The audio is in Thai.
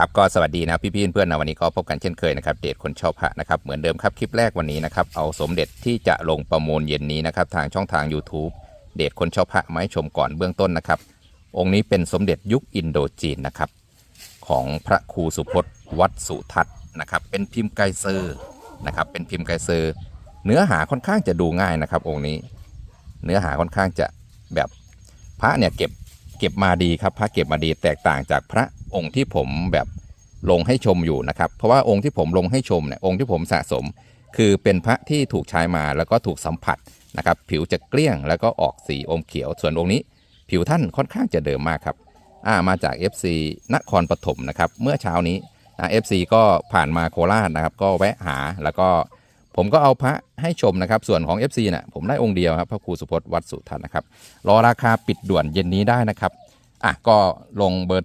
ครับก็สวัสดีนะพี่ๆเพื่อนๆนะวันนี้ก็พบกันเช่นเคยนะครับเดทคนชอบพระนะครับเหมือนเดิมครับคลิปแรกวันนี้นะครับเอาสมเด็จที่จะลงประมูลเย็นนี้นะครับทางช่องทาง YouTube เดทคนชอบพระมาให้ชมก่อนเบื้องต้นนะครับ องค์นี้เป็นสมเด็จยุคอินโดจีนนะครับของพระครูสุพจน์วัดสุทัศน์นะครับเป็นพิมพ์ไกเซอร์นะครับเป็นพิมพ์ไกเซอร์ เนื้อหาค่อนข้างจะดูง่ายนะครับ องค์นี้ เนื้อหาค่อนข้างจะแบบพระเนี่ยเก็บเก็บมาดีครับพระเก็บมาดีแตกต่างจากพระ องค์ที่ผมแบบลงให้ชมอยู่นะครับ เพราะว่าองค์ที่ผมลงให้ชมเนี่ยองค์ที่ผมสะสม คือเป็นพระที่ถูกใช้มาแล้วก็ถูกสัมผัสนะครับ ผิวจะเกลี้ยงแล้วก็ออกสีอมเขียว ส่วนองค์นี้ ผิวท่านค่อนข้างจะเดิมมากครับอ่ามาจาก FC นครปฐมนะครับ เมื่อเช้านี้นะ FC ก็ผ่านมาโคราชนะครับ ก็แวะหาแล้วก็ผมก็เอาพระให้ชมนะครับ ส่วนของ FC นะ่ะผมได้องค์เดียวครับพระครูสุพจน์วัดสุทัศนนะครับ รอราคาปิดด่วนเย็นนี้ได้นะครับอะก็ลงเบอร์โทร